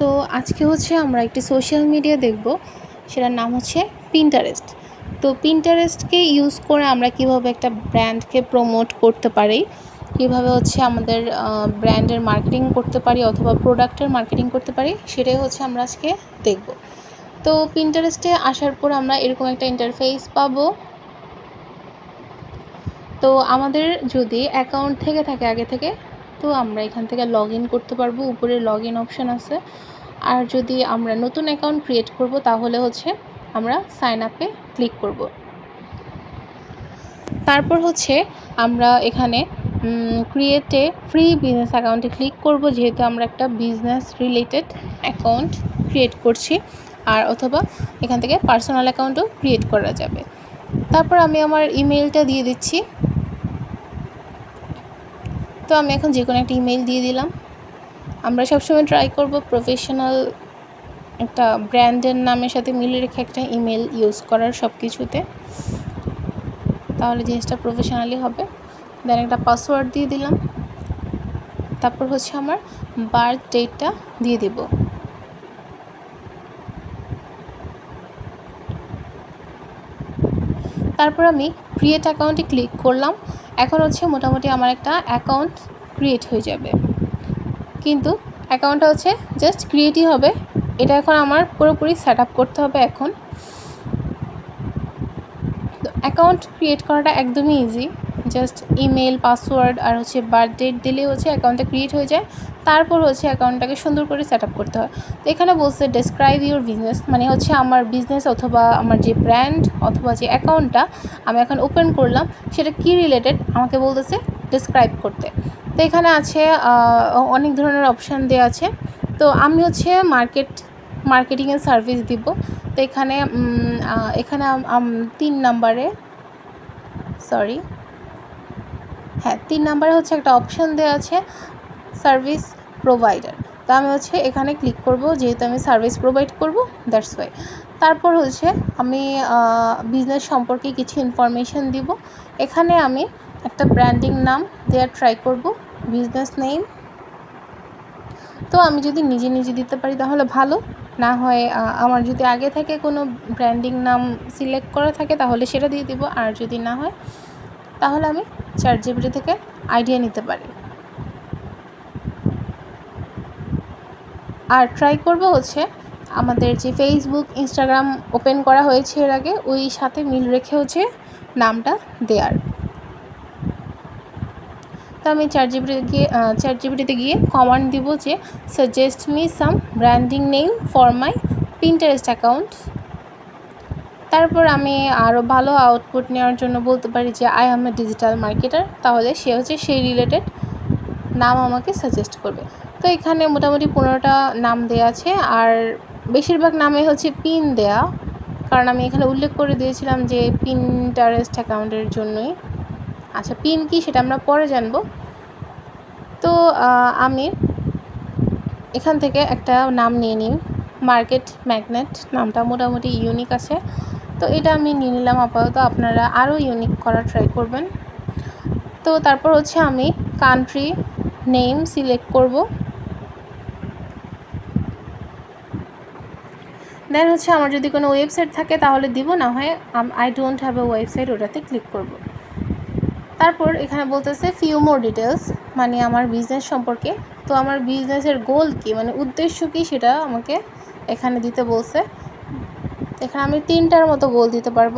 তো আজকে হচ্ছে আমরা একটি সোশ্যাল মিডিয়া দেখব, সেটার নাম হচ্ছে পিন্টারেস্ট তো পিন্টারেস্টকে ইউজ করে আমরা কীভাবে একটা ব্র্যান্ডকে প্রমোট করতে পারি, কীভাবে হচ্ছে আমাদের ব্র্যান্ডের মার্কেটিং করতে পারি অথবা প্রোডাক্টের মার্কেটিং করতে পারি, সেটাই হচ্ছে আমরা আজকে দেখব। তো পিন্টারেস্টে আসার পর আমরা এরকম একটা ইন্টারফেস পাবো। তো আমাদের যদি অ্যাকাউন্ট থেকে থাকে, আগে থেকে তো আমরা এখান থেকে লগ ইন করতে পারব। উপরে লগ ইন অপশান আছে। আর যদি আমরা নতুন অ্যাকাউন্ট ক্রিয়েট করব, তাহলে হচ্ছে আমরা সাইন আপে ক্লিক করব। তারপর হচ্ছে আমরা এখানে ক্রিয়েটে ফ্রি বিজনেস অ্যাকাউন্টে ক্লিক করব, যেহেতু আমরা একটা বিজনেস রিলেটেড অ্যাকাউন্ট ক্রিয়েট করছি। আর অথবা এখান থেকে পার্সোনাল অ্যাকাউন্টও ক্রিয়েট করা যাবে। তারপর আমি আমার ইমেলটা দিয়ে দিচ্ছি। তো আমি এখন যে কোনো একটা ইমেল দিয়ে দিলাম। আমরা সবসময় ট্রাই করব প্রফেশনাল একটা ব্র্যান্ডের নামের সাথে মিলে রেখে একটা ইমেল ইউজ করার সব কিছুতে তাহলে জিনিসটা প্রফেশনালি হবে। দেন একটা পাসওয়ার্ড দিয়ে দিলাম। তারপর হচ্ছে আমার বার্থ ডেটটা দিয়ে দিব। তারপর আমি ক্রিয়েট অ্যাকাউন্টে ক্লিক করলাম। এখন হচ্ছে মোটামুটি আমার একটা অ্যাকাউন্ট ক্রিয়েট হয়ে যাবে। কিন্তু অ্যাকাউন্টটা হচ্ছে জাস্ট ক্রিয়েটই হবে। এটা এখন আমার পুরোপুরি সেট করতে হবে এখন। তো অ্যাকাউন্ট ক্রিয়েট করাটা একদমই ইজি জাস্ট ইমেল পাসওয়ার্ড আর হচ্ছে বার্থ ডেট দিলে হচ্ছে অ্যাকাউন্টটা ক্রিয়েট হয়ে যায়। তারপর হচ্ছে অ্যাকাউন্টটাকে সুন্দর করে সেট আপ করতে হয়। তো এখানে বলছে ডেসক্রাইব ইউর বিজনেস মানে হচ্ছে আমার বিজনেস অথবা আমার যে ব্র্যান্ড অথবা যে অ্যাকাউন্টটা আমি এখন ওপেন করলাম, সেটা কী রিলেটেড আমাকে বলতেছে ডেসক্রাইব করতে। তো এখানে আছে অনেক ধরনের অপশান দেওয়া আছে। তো আমি হচ্ছে মার্কেট মার্কেটিংয়ের সার্ভিস দিব। তো এখানে এখানে তিন নাম্বারে সরি হ্যাঁ তিন নাম্বারে হচ্ছে একটা অপশান দেওয়া আছে। Service provider. তো আমি হচ্ছে এখানে ক্লিক করব, যেহেতু আমি সার্ভিস প্রোভাইড করব, দ্যাটস ওয়াই। তারপর হচ্ছে আমি বিজনেস সম্পর্কে কিছু ইনফরমেশন দিব। এখানে আমি একটা ব্র্যান্ডিং নাম দেওয়ার ট্রাই করব, বিজনেস নেম। তো আমি যদি নিজে নিজে দিতে পারি তাহলে ভালো। না হয় আমার যদি আগে থেকে কোনো ব্র্যান্ডিং নাম সিলেক্ট করা থাকে তাহলে সেটা দিয়ে দিব, আর যদি না হয় তাহলে আমি চার জিবিটি থেকে আইডিয়া নিতে পারি। আর ট্রাই করব হচ্ছে আমাদের যে ফেসবুক ইনস্টাগ্রাম ওপেন করা হয়েছে এর আগে, ওই সাথে মিল রেখে হচ্ছে নামটা দেয়ার। তো আমি চার জিবিতে গিয়ে চার জিবিটিতে গিয়ে কমান্ড দিব যে suggest me some branding name for my Pinterest account তারপর আমি আরও ভালো আউটপুট নেওয়ার জন্য বলতে পারি যে I am a digital marketer তাহলে সে হচ্ছে সেই রিলেটেড নাম আমাকে সাজেস্ট করবে। তো এখানে মোটামুটি পনেরোটা নাম দেওয়া আছে আর বেশিরভাগ নামে হচ্ছে পিন দেয়া। কারণ আমি এখানে উল্লেখ করে দিয়েছিলাম যে পিন টারেস্ট অ্যাকাউন্টের জন্যই। আচ্ছা পিন কি সেটা আমরা পরে জানব। তো আমি এখান থেকে একটা নাম নিয়ে নিই মার্কেট ম্যাগনেট নামটা মোটামুটি ইউনিক আছে। তো এটা আমি নিয়ে নিলাম আপাতত। আপনারা আরও ইউনিক করা ট্রাই করবেন। তো তারপর হচ্ছে আমি কান্ট্রি নেম সিলেক্ট করব। দেন হচ্ছে আমার যদি কোনো ওয়েবসাইট থাকে, তাহলে দিব। না হয় I don't have a website ওটাতে ক্লিক করব। তারপর এখানে বলতেছে ফিউ মোর ডিটেলস মানে আমার বিজনেস সম্পর্কে। তো আমার বিজনেসের গোল কী? মানে উদ্দেশ্য কী সেটা আমাকে এখানে দিতে বলছে। এখানে আমি তিনটার মতো গোল দিতে পারব।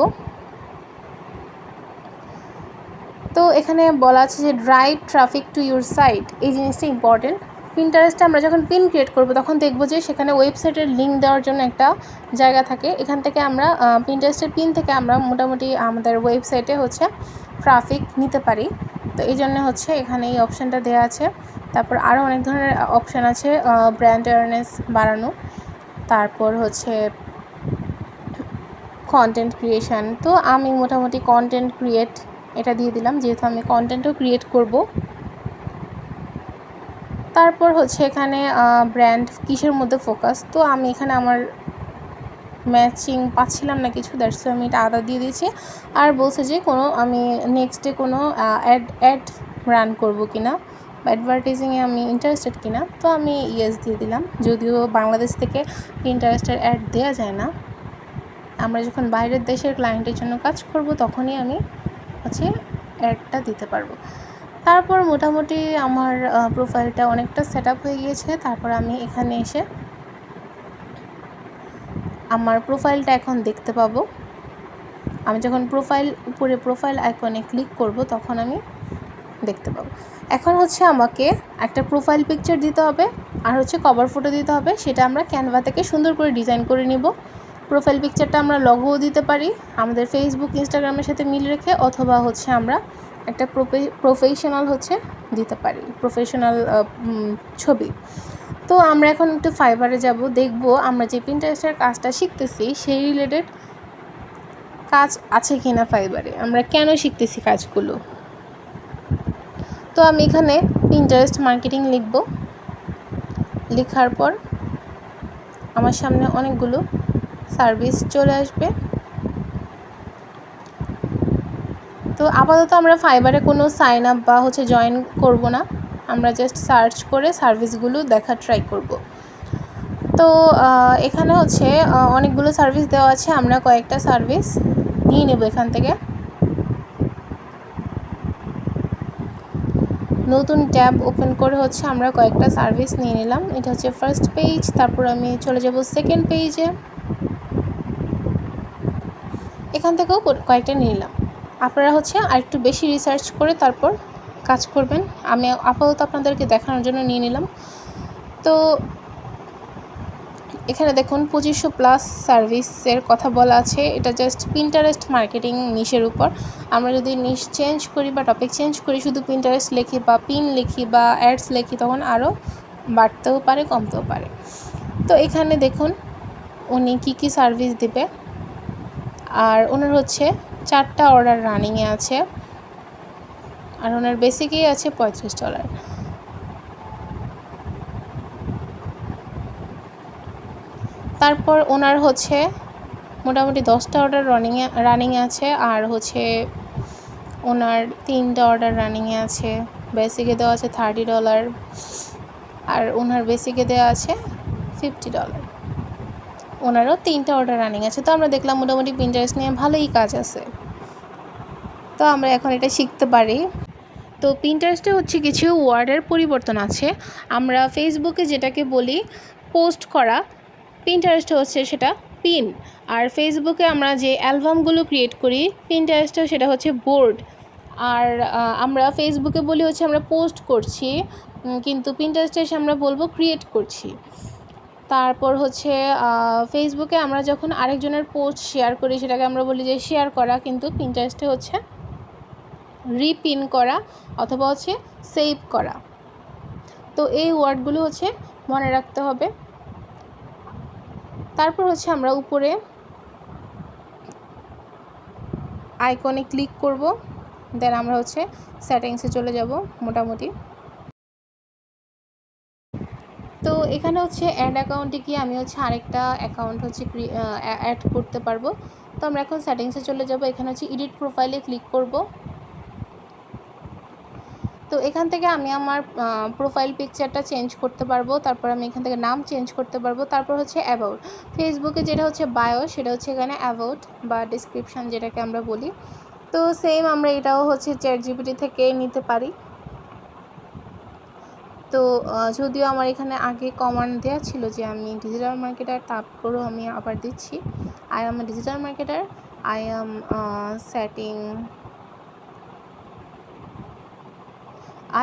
তো এখানে বলা আছে যে drive traffic to your site এই জিনিসটা ইম্পর্টেন্ট পিন্টারেস্টে আমরা যখন পিন ক্রিয়েট করব, তখন দেখব যে সেখানে ওয়েবসাইটের লিঙ্ক দেওয়ার জন্য একটা জায়গা থাকে। এখান থেকে আমরা পিন্টারেস্টের পিন থেকে আমরা মোটামুটি আমাদের ওয়েবসাইটে হচ্ছে ট্রাফিক নিতে পারি। তো এই জন্য হচ্ছে এখানে এই অপশানটা দেওয়া আছে। তারপর আরও অনেক ধরনের অপশান আছে ব্র্যান্ড অ্যাওয়ারনেস বাড়ানো। তারপর হচ্ছে কন্টেন্ট ক্রিয়েশান তো আমি মোটামুটি কন্টেন্ট ক্রিয়েট এটা দিয়ে দিলাম। যেহেতু আমি কন্টেন্টও ক্রিয়েট করব। তারপর হচ্ছে এখানে ব্র্যান্ড কিসের মধ্যে ফোকাস তো আমি এখানে আমার ম্যাচিং পাচ্ছিলাম না কিছু দ্যাটস আমি এটা আদা দিয়ে দিয়েছি। আর বলছে যে কোনো, আমি নেক্সটে কোনো অ্যাড অ্যাড রান করব কি না অ্যাডভার্টাইজিংয়ে আমি ইন্টারেস্টেড কিনা, তো আমি ইয়েস দিয়ে দিলাম। যদিও বাংলাদেশ থেকে ইন্টারেস্টের অ্যাড দেওয়া যায় না। আমরা যখন বাইরের দেশের ক্লায়েন্টের জন্য কাজ করব, তখনই আমি হচ্ছে অ্যাডটা দিতে পারব। তারপর মোটামুটি আমার প্রোফাইলটা অনেকটা সেট আপ হয়ে গিয়েছে। তারপর আমি এখানে এসে আমার প্রোফাইলটা এখন দেখতে পাবো। আমি যখন প্রোফাইল উপরে প্রোফাইল আইকনে ক্লিক করব, তখন আমি দেখতে পাবো। এখন হচ্ছে আমাকে একটা প্রোফাইল পিকচার দিতে হবে, আর হচ্ছে কভার ফটো দিতে হবে। সেটা আমরা ক্যানভা থেকে সুন্দর করে ডিজাইন করে নিব। প্রোফাইল পিকচারটা আমরা লগোও দিতে পারি, আমাদের ফেসবুক ইনস্টাগ্রামের সাথে মিল রেখে, অথবা হচ্ছে আমরা একটা প্রফেশনাল হচ্ছে দিতে পারি প্রফেশনাল ছবি। তো আমরা এখন একটু ফাইবারে যাব, দেখব আমরা যে প্রিন্টারেস্টের কাজটা শিখতেছি, সেই রিলেটেড কাজ আছে কি না ফাইবারে আমরা কেন শিখতেছি কাজগুলো? তো আমি এখানে ইন্টারেস্ট মার্কেটিং লিখব। লেখার পর আমার সামনে অনেকগুলো সার্ভিস চলে আসবে। তো আপাতত আমরা ফাইবারে কোনো সাইন আপ বা হচ্ছে জয়েন করব না। আমরা জাস্ট সার্চ করে সার্ভিসগুলো দেখা ট্রাই করব। তো এখানে হচ্ছে অনেকগুলো সার্ভিস দেওয়া আছে, আমরা কয়েকটা সার্ভিস নিয়ে নেব এখান থেকে। নতুন ট্যাব ওপেন করে হচ্ছে আমরা কয়েকটা সার্ভিস নিয়ে নিলাম। এটা হচ্ছে ফার্স্ট পেজ তারপর আমি চলে যাব সেকেন্ড পেজে এখান থেকেও কয়েকটা নিলাম। আপনারা হচ্ছে আর একটু বেশি রিসার্চ করে তারপর কাজ করবেন। আমি আপাতত আপনাদেরকে দেখানোর জন্য নিয়ে নিলাম। তো এখানে দেখুন, পঁচিশশো প্লাস সার্ভিসের কথা বলা আছে। এটা জাস্ট পিন্টারেস্ট মার্কেটিং নিশের উপর। আমরা যদি নিশ চেঞ্জ করি বা টপিক চেঞ্জ করি, শুধু পিন্টারেস্ট লিখি বা পিন লিখি বা অ্যাডস লিখি, তখন আরও বাড়তেও পারে, কমতেও পারে। তো এখানে দেখুন, উনি কী কী সার্ভিস দেবে। আর ওনার হচ্ছে চারটা অর্ডার রানিংয়ে আছে। আর ওনার বেসিকেই আছে পঁয়ত্রিশ ডলার তারপর ওনার হচ্ছে মোটামুটি দশটা অর্ডার রানিংয়ে রানিংয়ে আছে, আর হচ্ছে ওনার তিনটা অর্ডার রানিংয়ে আছে। বেসিকে দেওয়া আছে থার্টি ডলার আর ওনার বেসিকে দেওয়া আছে ফিফটি ডলার ওনারও তিনটা অর্ডার রানিং আছে। তো আমরা দেখলাম মোটামুটি প্রিন্টারেস্ট নিয়ে ভালোই কাজ আছে। তো আমরা এখন এটা শিখতে পারি। তো প্রিন্টারেস্টে হচ্ছে কিছু ওয়ার্ডের পরিবর্তন আছে। আমরা ফেসবুকে যেটাকে বলি পোস্ট করা পিন্টারেস্টে হচ্ছে সেটা পিন আর ফেসবুকে আমরা যে অ্যালবামগুলো ক্রিয়েট করি পিন্টারেস্টে সেটা হচ্ছে বোর্ড আর আমরা ফেসবুকে বলি হচ্ছে আমরা পোস্ট করছি। কিন্তু পিন্টারেস্টে এসে আমরা বলব ক্রিয়েট করছি। তারপর হচ্ছে ফেসবুকে আমরা যখন আরেকজনের পোস্ট শেয়ার করি, সেটাকে আমরা বলি যে শেয়ার করা, কিন্তু পিন্টারেস্টে হচ্ছে রিপিন করা অথবা হচ্ছে সেভ করা। তো এই ওয়ার্ডগুলো হচ্ছে মনে রাখতে হবে। তারপর হচ্ছে আমরা উপরে আইকনে ক্লিক করব। দেন আমরা হচ্ছে সেটিংসে চলে যাব, মোটামুটি। তো এখানে হচ্ছে অ্যাড অ্যাকাউন্টে গিয়ে আমি হচ্ছে আরেকটা অ্যাকাউন্ট হচ্ছে অ্যাড করতে পারব। তো আমরা এখন সেটিংসে চলে যাব। এখানে হচ্ছে এডিট প্রোফাইলে ক্লিক করব। তো এখান থেকে আমি আমার প্রোফাইল পিকচারটা চেঞ্জ করতে পারব। তারপর আমি এখান থেকে নাম চেঞ্জ করতে পারব। তারপর হচ্ছে অ্যাবাউট ফেসবুকে যেটা হচ্ছে বায়ো সেটা হচ্ছে এখানে অ্যাবাউট বা ডিসক্রিপশান যেটাকে আমরা বলি। তো সেম আমরা এটাও হচ্ছে চ্যাট জিপিটি থেকে নিতে পারি। তো যদিও আমার এখানে আগে কমান্ড দেওয়া ছিল যে আমি ডিজিটাল মার্কেটার তারপরেও আমি আবার দিচ্ছি I am digital marketer I am setting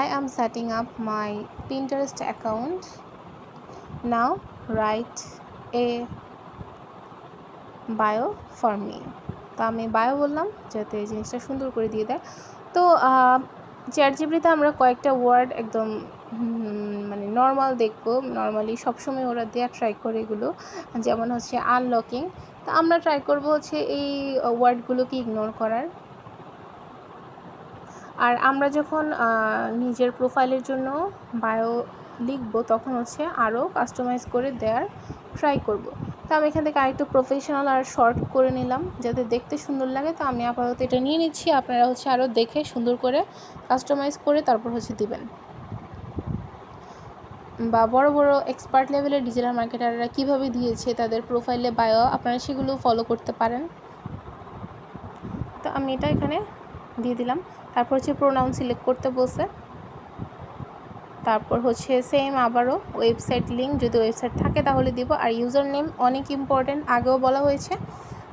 I am setting up my Pinterest account. Now write a bio for me. তো আমি বায়ো বললাম, যাতে জিনিসটা সুন্দর করে দিয়ে দেয় তো চ্যাট জিবিতে আমরা কয়েকটা ওয়ার্ড একদম মানে নর্মাল দেখব। নর্মালি সবসময় ওরা দেওয়া ট্রাই করে এগুলো। যেমন হচ্ছে আনলকিং তো আমরা ট্রাই করব হচ্ছে এই ওয়ার্ডগুলোকে ইগনোর করার। আর আমরা যখন নিজের প্রোফাইলের জন্য বায়ো লিখব, তখন হচ্ছে আরও কাস্টমাইজ করে দেওয়ার ট্রাই করব। আমি এখান থেকে আরেকটু প্রফেশনাল আর শর্ট করে নিলাম। যাতে দেখতে সুন্দর লাগে, তো আমি আপাতত এটা নিয়ে নিচ্ছি। আপনারা হচ্ছে আরও দেখে সুন্দর করে কাস্টমাইজ করে তারপর হচ্ছে দিবেন। বা বড় বড় এক্সপার্ট লেভেলের ডিজিটাল মার্কেটাররা কীভাবে দিয়েছে, তাদের প্রোফাইলে বায়ো আপনারা সেগুলো ফলো করতে পারেন। তো আমি এটা এখানে দিয়ে দিলাম। তারপর হচ্ছে প্রোনাউন সিলেক্ট করতে বলছে। তারপর হচ্ছে সেম আবারও ওয়েবসাইট লিঙ্ক যদি ওয়েবসাইট থাকে তাহলে দিব। আর ইউজার নেম অনেক ইম্পর্টেন্ট আগেও বলা হয়েছে।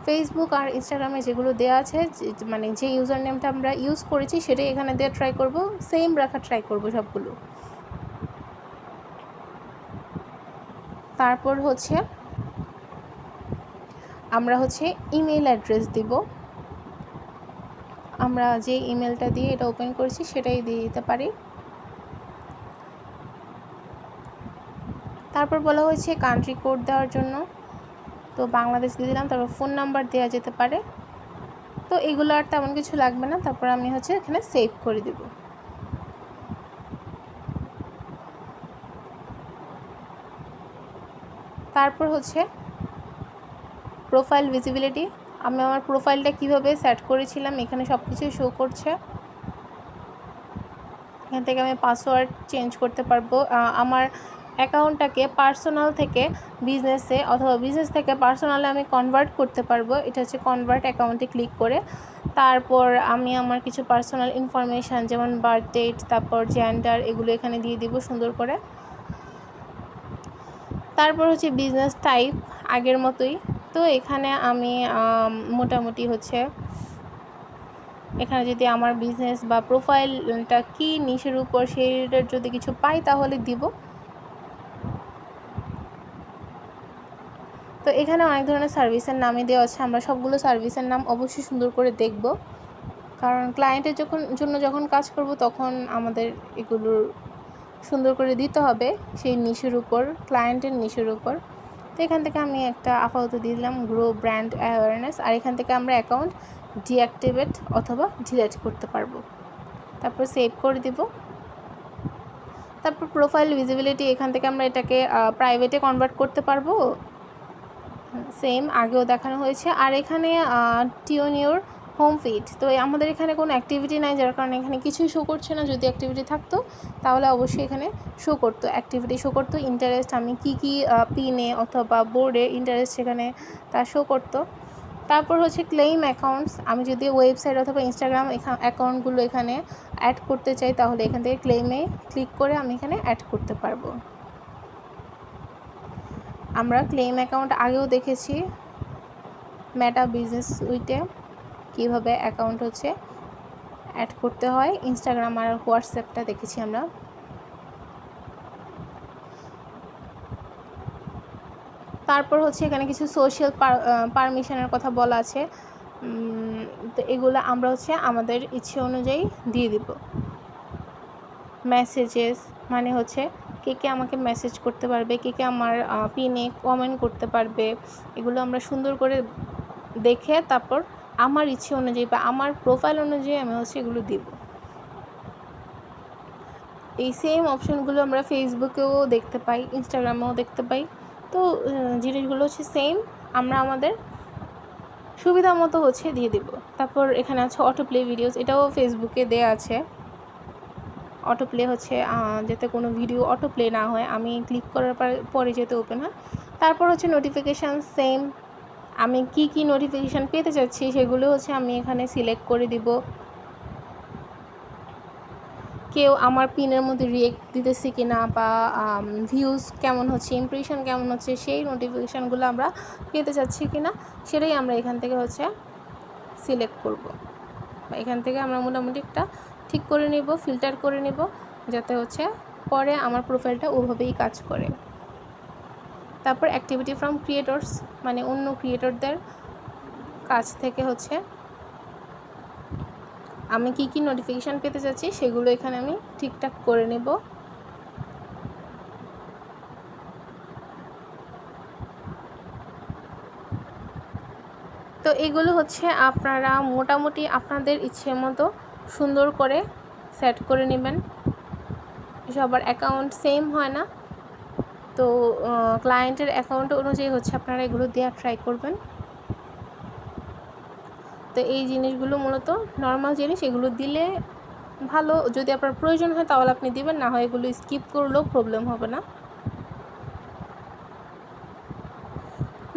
ফেসবুক আর ইনস্টাগ্রামে যেগুলো দেওয়া আছে মানে যে ইউজার নেমটা আমরা ইউজ করেছি সেটাই এখানে দেওয়া ট্রাই করব। সেম রাখা ট্রাই করব সবগুলো। তারপর হচ্ছে আমরা হচ্ছে ইমেল অ্যাড্রেস দিব। আমরা যে ইমেলটা দিয়ে এটা ওপেন করেছি সেটাই দিয়ে দিতে পারি। তারপর বলা হয়েছে কান্ট্রি কোড দেওয়ার জন্য। তো বাংলাদেশ দিয়ে দিলাম, তারপর ফোন নাম্বার দেওয়া যেতে পারে। তো এগুলো আর তেমন কিছু লাগবে না, তারপর আমি হচ্ছে এখানে সেভ করে দেব। তারপর হচ্ছে প্রোফাইল ভিজিবিলিটি আমি আমার প্রোফাইলটা কীভাবে সেট করেছিলাম, এখানে সব কিছুই শো করছে। এখান থেকে আমি পাসওয়ার্ড চেঞ্জ করতে পারব। আমার অ্যাকাউন্টটাকে পার্সোনাল থেকে বিজনেসে অথবা বিজনেস থেকে পার্সোনালে আমি কনভার্ট করতে পারব। এটা হচ্ছে কনভার্ট অ্যাকাউন্টে ক্লিক করে। তারপর আমি আমার কিছু পার্সোনাল ইনফরমেশান যেমন বার্থ ডেট তারপর জেন্ডার এগুলো এখানে দিয়ে দিব সুন্দর করে। তারপর হচ্ছে বিজনেস টাইপ আগের মতোই। তো এখানে আমি মোটামুটি হচ্ছে এখানে যদি আমার বিজনেস বা প্রোফাইলটা কী নিশের উপর, সেইটার যদি কিছু পাই, তাহলে দিব। তো এখানে অনেক ধরনের সার্ভিসের নামই দেওয়া আছে। আমরা সবগুলো সার্ভিসের নাম অবশ্যই সুন্দর করে দেখব। কারণ ক্লায়েন্টের যখন, জন্য যখন কাজ করব তখন আমাদের এগুলোর সুন্দর করে দিতে হবে সেই নিশের উপর ক্লায়েন্টের নিশের উপর। তো এখান থেকে আমি একটা আপাতত দিয়ে দিলাম গ্রো ব্র্যান্ড অ্যাওয়ারনেস আর এখান থেকে আমরা অ্যাকাউন্ট ডিঅ্যাক্টিভেট অথবা ডিলেট করতে পারব। তারপর সেভ করে দিব। তারপর প্রোফাইল ভিজিবিলিটি এখান থেকে আমরা এটাকে প্রাইভেটে কনভার্ট করতে পারব। সেম, আগেও দেখানো হয়েছে। আর এখানে টিওনিওর হোম ফিড তো আমাদের এখানে কোনো অ্যাক্টিভিটি নাই, যার কারণে এখানে কিছুই শো করছে না। যদি অ্যাক্টিভিটি থাকতো, তাহলে অবশ্যই এখানে শো করতো। অ্যাক্টিভিটি শো করতো ইন্টারেস্ট আমি কী কী পিনে অথবা বোর্ডে ইন্টারেস্ট সেখানে তা শো করতো। তারপর হচ্ছে ক্লেইম অ্যাকাউন্টস আমি যদি ওয়েবসাইট অথবা ইনস্টাগ্রাম অ্যাকাউন্টগুলো এখানে অ্যাড করতে চাই, তাহলে এখান থেকে ক্লেমে ক্লিক করে আমি এখানে অ্যাড করতে পারব। আমরা ক্লেম অ্যাকাউন্ট আগেও দেখেছি ম্যাটা বিজনেস উইটে কীভাবে অ্যাকাউন্ট হচ্ছে অ্যাড করতে হয়। ইনস্টাগ্রাম আর হোয়াটসঅ্যাপটা দেখেছি আমরা। তারপর হচ্ছে এখানে কিছু সোশ্যাল পারমিশনের কথা বলা আছে। তো এগুলো আমরা হচ্ছে আমাদের ইচ্ছে অনুযায়ী দিয়ে দিব। মেসেজেস মানে হচ্ছে কে কে আমাকে মেসেজ করতে পারবে, কে কে আমার পিনে কমেন্ট করতে পারবে, এগুলো আমরা সুন্দর করে দেখে তারপর আমার ইচ্ছে অনুযায়ী বা আমার প্রোফাইল অনুযায়ী আমি হচ্ছে এগুলো দিব। এই সেম অপশনগুলো আমরা ফেসবুকেও দেখতে পাই ইনস্টাগ্রামেও দেখতে পাই। তো জিনিসগুলো হচ্ছে সেম আমরা আমাদের সুবিধা মতো হচ্ছে দিয়ে দেব। তারপর এখানে আছে অটো প্লে ভিডিওস এটাও ফেসবুকে দেয়া আছে। অটো প্লে হচ্ছে যাতে কোনো ভিডিও অটো প্লে না হয়। আমি ক্লিক করার পরে যেতে ওপেন হয়। তারপর হচ্ছে নোটিফিকেশান সেম আমি কি কি নোটিফিকেশান পেতে চাচ্ছি সেগুলো হচ্ছে আমি এখানে সিলেক্ট করে দিব। কেউ আমার পিনের মধ্যে রিয়েক্ট দিতেছে কি না বা ভিউজ কেমন হচ্ছে ইমপ্রেশন কেমন হচ্ছে, সেই নোটিফিকেশানগুলো আমরা পেতে চাচ্ছি কি না সেটাই আমরা এখান থেকে হচ্ছে সিলেক্ট করব। এখান থেকে আমরা মোটামুটি একটা ঠিক করে নিব ফিল্টার করে নিব, যাতে হচ্ছে পরে আমার প্রোফাইলটা ওভাবেই কাজ করে। তারপর অ্যাক্টিভিটি ফ্রম ক্রিয়েটরস মানে অন্য ক্রিয়েটরদের কাছ থেকে হচ্ছে আমি কি কি নোটিফিকেশান পেতে চাচ্ছি সেগুলো এখানে আমি ঠিকঠাক করে নেব। তো এগুলো হচ্ছে আপনারা মোটামুটি আপনাদের ইচ্ছে মতো সুন্দর করে সেট করে নেবেন। সবার অ্যাকাউন্ট সেম হয় না। তো ক্লায়েন্টের অ্যাকাউন্ট অনুযায়ী হচ্ছে আপনারা এগুলো দেওয়া ট্রাই করবেন। তো এই জিনিসগুলো মূলত নর্মাল জিনিস, এগুলো দিলে ভালো। যদি আপনার প্রয়োজন হয় তাহলে আপনি দিবেন, না হয় এগুলো স্কিপ করলেও প্রবলেম হবে না।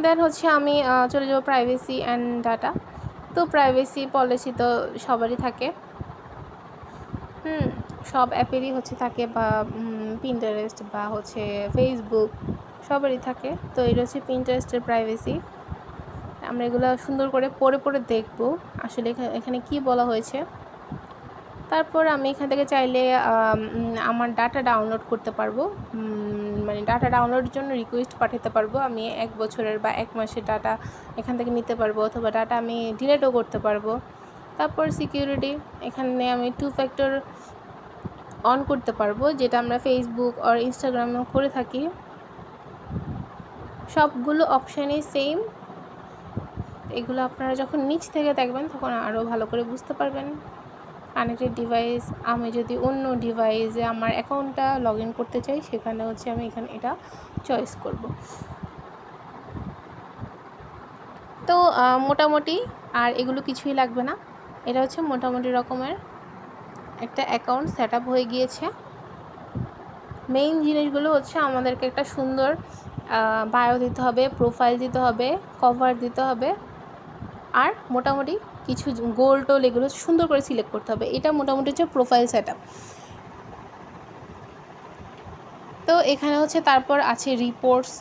দেন হচ্ছে আমি চলে যাব প্রাইভেসি অ্যান্ড ডাটা তো প্রাইভেসি পলিসি তো সবারই থাকে। হুম। সব অ্যাপেরই হচ্ছে থাকে বা পিন্টারেস্ট বা হচ্ছে ফেসবুক সবারই থাকে। তো এটা হচ্ছে পিন্টারেস্টের প্রাইভেসি আমরা এগুলো সুন্দর করে পড়ে পড়ে দেখব, আসলে এখা- এখানে কি বলা হয়েছে। তারপর আমি এখান থেকে চাইলে আমার ডাটা ডাউনলোড করতে পারব। মানে ডাটা ডাউনলোডের জন্য রিকোয়েস্ট পাঠাতে পারব। আমি এক বছরের বা এক মাসের ডাটা এখান থেকে নিতে পারব, অথবা ডাটা আমি ডিলেটও করতে পারব। তারপর সিকিউরিটি এখানে আমি টু ফ্যাক্টর অন করতে পারব, যেটা আমরা ফেসবুক আর ইনস্টাগ্রামেও করে থাকি। সবগুলো অপশানই সেম এগুলো আপনারা যখন নিচ থেকে দেখবেন, তখন আরও ভালো করে বুঝতে পারবেন। কানেক্টেড ডিভাইস আমি যদি অন্য ডিভাইসে আমার অ্যাকাউন্টটা লগ ইন করতে চাই, সেখানে হচ্ছে আমি এখানে এটা চয়েস করব। তো মোটামুটি আর এগুলো কিছুই লাগবে না। এটা হচ্ছে মোটামুটি রকমের একটা অ্যাকাউন্ট সেট হয়ে গিয়েছে। মেইন জিনিসগুলো হচ্ছে আমাদেরকে একটা সুন্দর বায়ো দিতে হবে প্রোফাইল দিতে হবে কভার দিতে হবে, আর মোটামুটি কিছু গোল টোল এগুলো সুন্দর করে সিলেক্ট করতে হবে। এটা মোটামুটি হচ্ছে প্রোফাইল সেট তো এখানে হচ্ছে তারপর আছে রিপোর্টস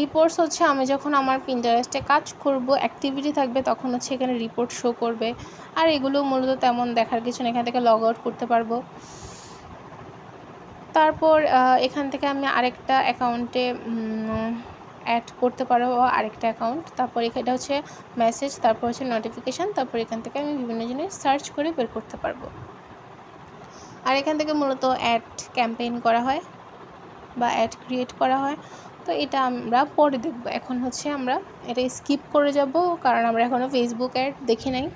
রিপোর্টস হচ্ছে আমি যখন আমার পিন্টারেস্টে কাজ করব অ্যাক্টিভিটি থাকবে তখন হচ্ছে এখানে রিপোর্ট শো করবে। আর এগুলো মূলত তেমন দেখার কিছু না, এখান থেকে লগ আউট করতে পারব। তারপর এখান থেকে আমি আরেকটা অ্যাকাউন্টে অ্যাড করতে পারব আরেকটা অ্যাকাউন্ট তারপর এটা হচ্ছে মেসেজ তারপর হচ্ছে নোটিফিকেশান তারপর এখান থেকে আমি বিভিন্ন জিনিস সার্চ করে বের করতে পারব। আর এখান থেকে মূলত অ্যাড ক্যাম্পেইন করা হয় বা অ্যাড ক্রিয়েট করা হয়। তো এটা আমরা পরে দেখব। এখন হচ্ছে আমরা এটা স্কিপ করে যাব, কারণ আমরা এখনও ফেসবুক অ্যাড দেখি নাই।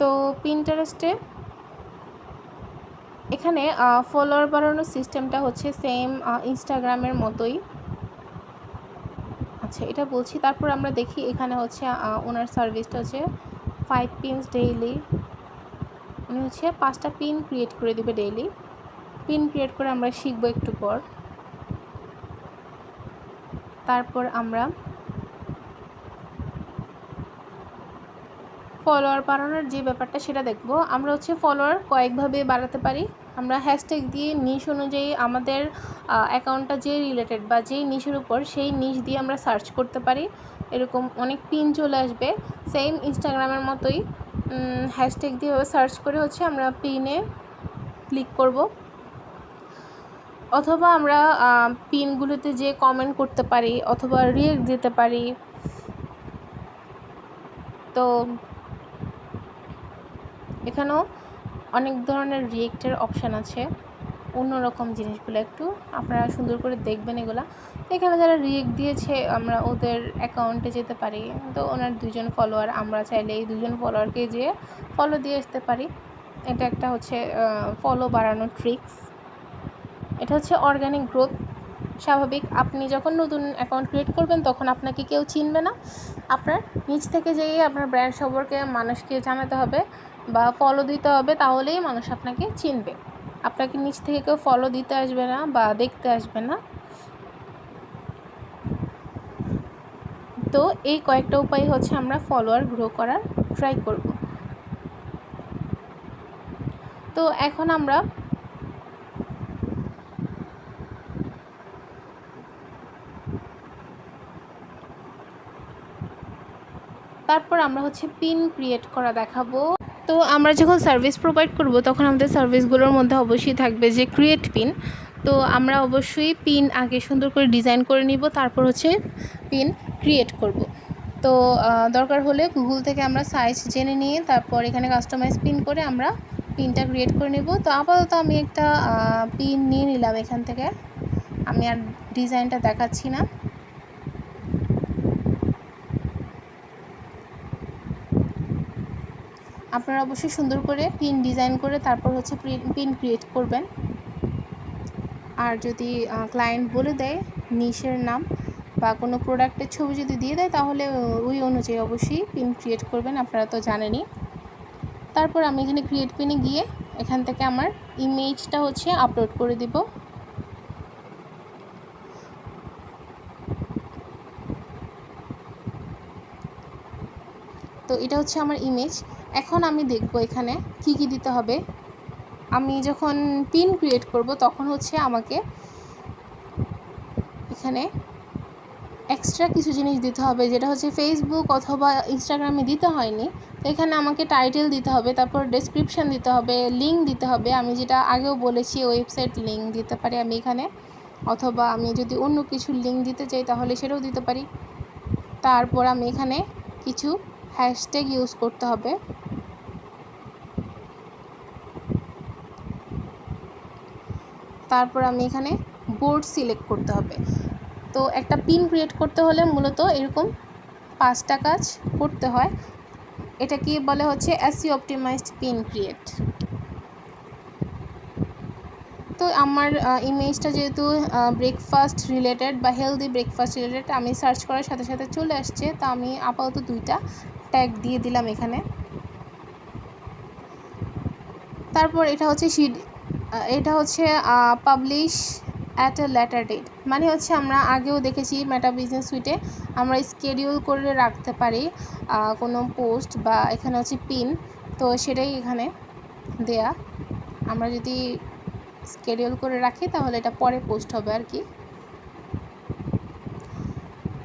তো পিন্টারেস্টে এখানে ফলোয়ার বাড়ানোর সিস্টেমটা হচ্ছে সেম ইনস্টাগ্রামের মতোই। আচ্ছা এটা বলছি, তারপর আমরা দেখি এখানে হচ্ছে ওনার সার্ভিসটা হচ্ছে ফাইভ পিনস ডেইলি উনি হচ্ছে পাঁচটা পিন ক্রিয়েট করে দিবে ডেইলি পিন ক্রিয়েট করে আমরা শিখব একটু পর। তারপর আমরা ফলোয়ার বাড়ানোর যে ব্যাপারটা সেটা দেখব। আমরা হচ্ছে ফলোয়ার কয়েকভাবে বাড়াতে পারি। আমরা হ্যাশট্যাগ দিয়ে নিশ অনুযায়ী আমাদের অ্যাকাউন্টটা যে রিলেটেড বা যেই নিশের উপর সেই নিশ দিয়ে আমরা সার্চ করতে পারি। এরকম অনেক পিন চলে আসবে। সেম ইনস্টাগ্রামের মতোই হ্যাশট্যাগ দিয়ে সার্চ করে হচ্ছে আমরা পিনে ক্লিক করব। অথবা আমরা পিনগুলোতে যে কমেন্ট করতে পারি, অথবা রিয়েক্ট দিতে পারি। তো এখানেও অনেক ধরনের রিয়েক্টের অপশান আছে। অন্যরকম জিনিসগুলো একটু আপনারা সুন্দর করে দেখবেন এগুলা। এখানে যারা রিয়েক দিয়েছে, আমরা ওদের অ্যাকাউন্টে যেতে পারি। তো ওনার দুজন ফলোয়ার আমরা চাইলে এই দুজন ফলোয়ারকে যেয়ে ফলো দিয়ে আসতে পারি। এটা একটা হচ্ছে ফলো বাড়ানোর ট্রিক্স এটা হচ্ছে অর্গানিক গ্রোথ স্বাভাবিক, আপনি যখন নতুন অ্যাকাউন্ট ক্রিয়েট করবেন, তখন আপনাকে কেউ চিনবে না। আপনার নিজ থেকে যেয়ে আপনার ব্র্যান্ড সম্পর্কে মানুষকে জানাতে হবে বা ফলো দিতে হবে, তাহলেই মানুষ আপনাকে চিনবে। আপনাকে নিচ থেকে কেউ ফলো দিতে আসবে না বা দেখতে আসবে না। তো এই কয়েকটা উপায় হচ্ছে আমরা ফলোয়ার গ্রো করার ট্রাই করব। তো এখন আমরা তারপর আমরা হচ্ছে পিন ক্রিয়েট করা দেখাবো। তো আমরা যখন সার্ভিস প্রোভাইড করব, তখন আমাদের সার্ভিসগুলোর মধ্যে অবশ্যই থাকবে যে ক্রিয়েট পিন তো আমরা অবশ্যই পিন আগে সুন্দর করে ডিজাইন করে নিব, তারপর হচ্ছে পিন ক্রিয়েট করব। তো দরকার হলে গুগল থেকে আমরা সাইজ জেনে নিয়ে, তারপর এখানে কাস্টমাইজ পিন করে আমরা পিনটা ক্রিয়েট করে নেব। তো আপাতত আমি একটা পিন নিয়ে নিলাম এখান থেকে। আমি আর ডিজাইনটা দেখাচ্ছি না। আপনারা অবশ্যই সুন্দর করে পিন ডিজাইন করে তারপর হচ্ছে পিন ক্রিয়েট করবেন। আর যদি ক্লায়েন্ট বলে দেয় নিশের নাম বা কোনো প্রোডাক্টের ছবি যদি দিয়ে দেয়, তাহলে ওই অনুযায়ী অবশ্যই পিন ক্রিয়েট করবেন, আপনারা তো জানেনই। তারপর আমি এখানে ক্রিয়েট পিনে গিয়ে এখান থেকে আমার ইমেজটা হচ্ছে আপলোড করে দিব। তো এটা হচ্ছে আমার ইমেজ এখন আমি দেখব এখানে কি কি দিতে হবে। আমি যখন পিন ক্রিয়েট করব, তখন হচ্ছে আমাকে এখানে এক্সট্রা কিছু জিনিস দিতে হবে, যেটা হচ্ছে ফেসবুক অথবা ইনস্টাগ্রামে দিতে হয়নি। তো এখানে আমাকে টাইটেল দিতে হবে, তারপর ডেসক্রিপশান দিতে হবে লিঙ্ক দিতে হবে। আমি যেটা আগেও বলেছি ওয়েবসাইট লিঙ্ক দিতে পারি আমি এখানে। অথবা আমি যদি অন্য কিছু লিঙ্ক দিতে চাই, তাহলে সেটাও দিতে পারি। তারপর আমি এখানে কিছু হ্যাশট্যাগ ইউজ করতে হবে। তারপর আমি এখানে বোর্ড সিলেক্ট করতে হবে। তো একটা পিন ক্রিয়েট করতে হলে মূলত এরকম পাঁচটা কাজ করতে হয়। এটা কি বলে হচ্ছে অ্যাসি অপটিমাইজড পিন ক্রিয়েট তো আমার ইমেজটা যেহেতু ব্রেকফাস্ট রিলেটেড বা হেলদি ব্রেকফাস্ট রিলেটেড আমি সার্চ করার সাথে সাথে চলে আসছে। তো আমি আপাতত দুইটা ট্যাগ দিয়ে দিলাম এখানে। তারপর এটা হচ্ছে শিড এটা হচ্ছে publish at a later date মানে হচ্ছে আমরা আগেও দেখেছি মেটা বিজনেস সুইটে আমরা স্কেডিউল করে রাখতে পারি কোনো পোস্ট বা এখানে হচ্ছে পিন তো সেটাই এখানে দেয়া। আমরা যদি স্কেডিউল করে রাখি, তাহলে এটা পরে পোস্ট হবে আর কি।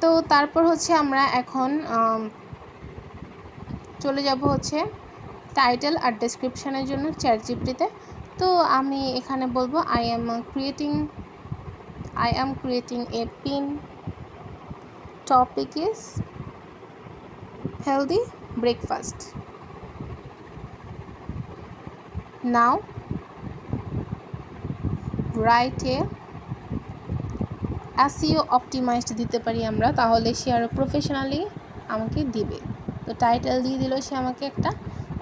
তো তারপর হচ্ছে আমরা এখন চলে যাব হচ্ছে টাইটেল আর ডেসক্রিপশানের জন্য চ্যাট জিপিটিতে তো আমি এখানে বলব I am creating I am creating a pin topic is healthy breakfast now right SEO optimized দিতে পারি আমরা, তাহলে সে আরও প্রফেশনালি আমাকে দিবে। তো টাইটেল দিয়ে দিল সে আমাকে একটা।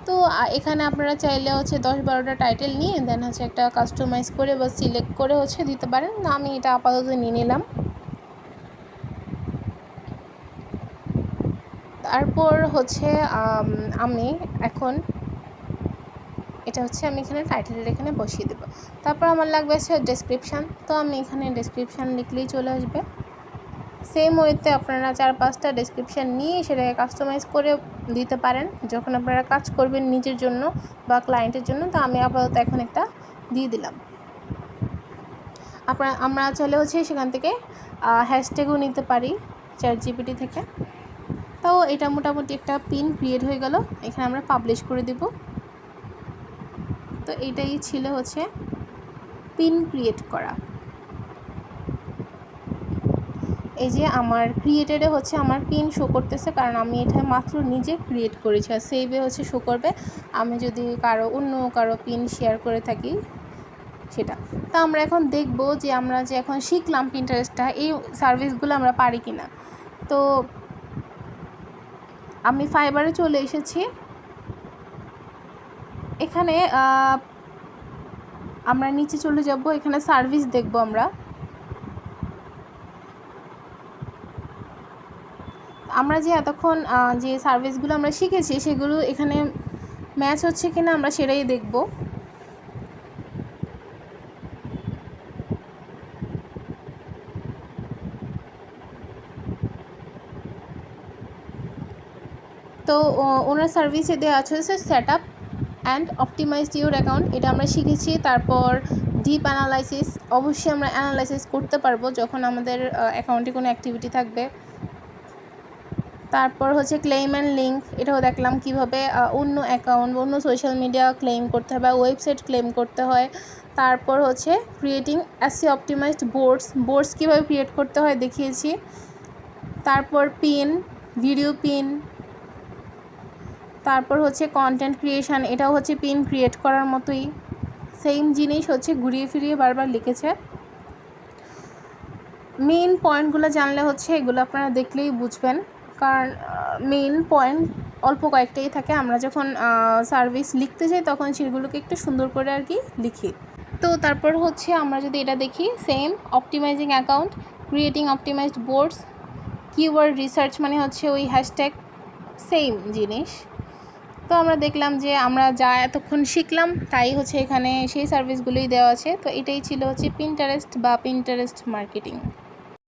তো এখানে আপনারা চাইলে হচ্ছে দশ বারোটা টাইটেল নিয়ে দেন হচ্ছে একটা কাস্টমাইজ করে বা সিলেক্ট করে হচ্ছে দিতে পারেন। না, আমি এটা আপাতত নিয়ে নিলাম। তারপর হচ্ছে আমি এখন এটা হচ্ছে আমি এখানে টাইটেলের এখানে বসিয়ে দেবো। তারপর আমার লাগবে হচ্ছে ডেসক্রিপশান তো আমি এখানে ডেসক্রিপশান লিখলেই চলে আসবে। সেম ওয়েতে আপনারা চার পাঁচটা ডেসক্রিপশান নিয়ে সেটাকে কাস্টমাইজ করে দিতে পারেন। যখন আপনারা কাজ করবেন নিজের জন্য বা ক্লায়েন্টের জন্য, তো আমি আপাতত এখন একটা দিয়ে দিলাম। আপনারা, আমরা চাইলে হচ্ছে সেখান থেকে হ্যাশট্যাগও নিতে পারি চ্যাট জিপিটি থেকে। তো এটা মোটামুটি একটা পিন ক্রিয়েট হয়ে গেল। এখানে আমরা পাবলিশ করে দেব। তো এইটাই ছিল হচ্ছে পিন ক্রিয়েট করা। এই যে আমার ক্রিয়েটেডে হচ্ছে আমার পিন শো করতেছে, কারণ আমি এটা মাত্র নিজে ক্রিয়েট করেছি। আর সেভে হচ্ছে শো করবে। আমি যদি কারও অন্য কারও পিন শেয়ার করে থাকি সেটা। তা আমরা এখন দেখব যে আমরা যে এখন শিখলাম পিন্টারেস্টটা এই সার্ভিসগুলো আমরা পারি কি না তো আমি ফাইবারে চলে এসেছি। এখানে আমরা নিচে চলে যাব, এখানে সার্ভিস দেখব আমরা। আমরা যে এতক্ষণ যে সার্ভিসগুলো আমরা শিখেছি, সেগুলো এখানে ম্যাচ হচ্ছে কিনা আমরা সেটাই দেখব। তো ওনার সার্ভিসে দেওয়া আছে set up and optimize your account এটা আমরা শিখেছি। তারপর ডিপ অ্যানালাইসিস অবশ্যই আমরা অ্যানালাইসিস করতে পারব যখন আমাদের অ্যাকাউন্টে কোনো অ্যাক্টিভিটি থাকবে। তারপর হচ্ছে ক্লেম অ্যান্ড লিঙ্ক এটাও দেখলাম কীভাবে অন্য অ্যাকাউন্ট অন্য সোশ্যাল মিডিয়া ক্লেম করতে হয় বা ওয়েবসাইট ক্লেম করতে হয়। তারপর হচ্ছে creating SEO optimised boards boards কীভাবে ক্রিয়েট করতে হয় দেখিয়েছি। তারপর পিন ভিডিও পিন তারপর হচ্ছে কন্টেন্ট ক্রিয়েশান এটাও হচ্ছে পিন ক্রিয়েট করার মতোই। সেম জিনিস হচ্ছে ঘুরিয়ে ফিরিয়ে বারবার লিখেছে। মেইন পয়েন্টগুলো জানলে হচ্ছে এগুলো আপনারা দেখলেই বুঝবেন। কারণ মেইন পয়েন্ট অল্প কয়েকটাই থাকে। আমরা যখন সার্ভিস লিখতে যাই, তখন সেগুলোকে একটু সুন্দর করে আর কি লিখি। তো তারপর হচ্ছে আমরা যদি এটা দেখি same optimizing account creating optimized boards keyword research মানে হচ্ছে ওই হ্যাশট্যাগ সেম জিনিস। তো আমরা দেখলাম যে আমরা যা এতক্ষণ শিখলাম, তাই হচ্ছে এখানে সেই সার্ভিসগুলোই দেওয়া আছে। তো এটাই ছিল হচ্ছে পিন্টারেস্ট বা পিন্টারেস্ট মার্কেটিং